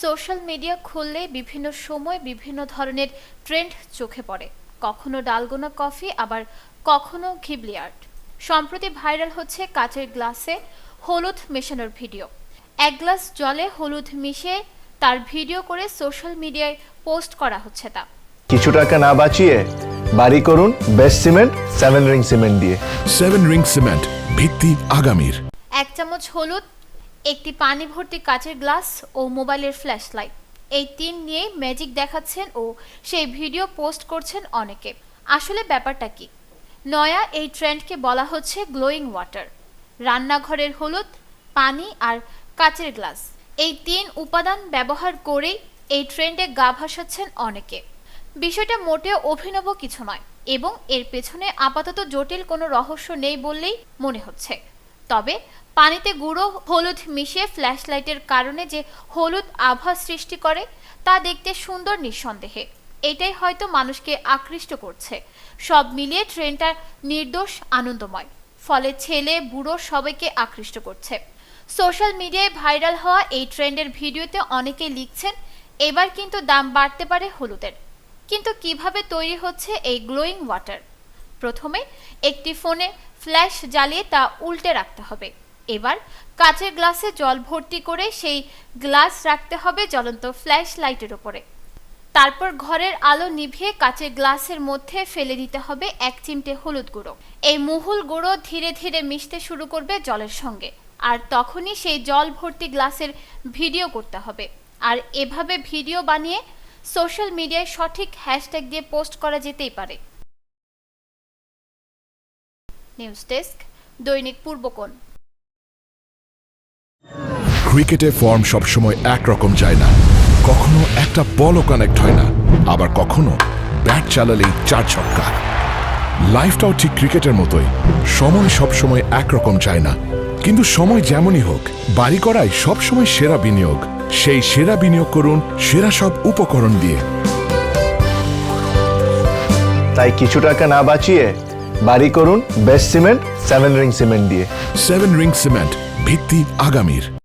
Social media খুললে বিভিন্ন সময় বিভিন্ন ধরনের ট্রেন্ড চোখে পড়ে। কখনো ডালগোনা কফি আবার কখনো ঘিবলি আর্ট। সম্প্রতি ভাইরাল হচ্ছে কাচের গ্লাসে হলুদ মেশানোর ভিডিও। এক গ্লাস জলে হলুদ মিশিয়ে তার ভিডিও করে সোশ্যাল মিডিয়ায় পোস্ট করা হচ্ছে তা। কিছু টাকা না বাঁচিয়ে বাড়ি করুন best cement seven ring cement দিয়ে। সেভেন রিং সিমেন্ট ভিত্তি আগামীর। এক চামচ হলুদ একটি পানি ভর্তি কাচের গ্লাস ও মোবাইলের ফ্ল্যাশ লাইট এই তিন নিয়ে ম্যাজিক দেখাচ্ছেন ও সেই ভিডিও পোস্ট করছেন অনেকে। আসলে ব্যাপারটা কি? নয়া এই ট্রেন্ডকে বলা হচ্ছে গ্লোয়িং ওয়াটার। রান্নাঘরের হলুদ, পানি আর কাচের গ্লাস। এই তিন উপাদান ব্যবহার করেই এই ট্রেন্ডে গা ভাসাচ্ছেন অনেকে। বিষয়টা মোটেও অভিনব কিছু নয় এবং এর পেছনে আপাতত জটিল কোনো রহস্য নেই বললেই মনে হচ্ছে। তবে পানিতে গুঁড়ো হলুদ মিশিয়ে ফ্ল্যাশ লাইটের কারণে যে হলুদ আভা সৃষ্টি করে, তা দেখতে সুন্দর নিঃসন্দেহে। এটাই হয়তো মানুষকে আকৃষ্ট করছে। সব মিলিয়ে ট্রেনটা নির্দোষ আনন্দময়। ফলে ছেলে, বুড়ো সবাইকে আকৃষ্ট করছে। সোশ্যাল মিডিয়ায় ভাইরাল হওয়া এই ট্রেন্ডের ভিডিওতে অনেকে লিখছেন, এবার কিন্তু দাম বাড়তে পারে হলুদের। কিন্তু কীভাবে তৈরি হচ্ছে এই গ্লোয়িং ওয়াটার? প্রথমে একটি ফোনে ফ্ল্যাশ জ্বালিয়ে তা উল্টে রাখতে হবে। এবার কাচের গ্লাসে জল ভর্তি করে সেই গ্লাস রাখতে হবে জ্বলন্ত ফ্ল্যাশ লাইটের ওপরে তারপর ঘরের আলো নিভিয়ে কাচের গ্লাসের মধ্যে ফেলে দিতে হবে এক চিমটে হলুদ গুঁড়ো। এই মুহুল গুঁড়ো ধীরে ধীরে মিশতে শুরু করবে জলের সঙ্গে। আর তখনই সেই জল ভর্তি গ্লাসের ভিডিও করতে হবে। আর এভাবে ভিডিও বানিয়ে সোশ্যাল মিডিয়ায় সঠিক হ্যাশট্যাগ দিয়ে পোস্ট করা যেতেই পারে। নিউজ ডেস্ক দৈনিক পূর্বকোণ। ক্রিকেটে ফর্ম সবসময় একরকম যায় না। কখনো একটা বলও কানেক্ট হয় না। আবার কখনো ব্যাট চালালেই চার ছক্কা। লাইফটাও ঠিক ক্রিকেটের মতোই। সময় সবসময় একরকম যায় না। কিন্তু সময় যেমনই হোক বাড়ি করাই সবসময় সেরা বিনিয়োগ। সেই সেরা বিনিয়োগ করুন সেরা সব উপকরণ দিয়ে। তাই কিছু টাকা না বাঁচিয়ে বাড়ি করুন best cement seven ring cement দিয়ে। সেভেন রিং সিমেন্ট ভিত্তি আগামীর।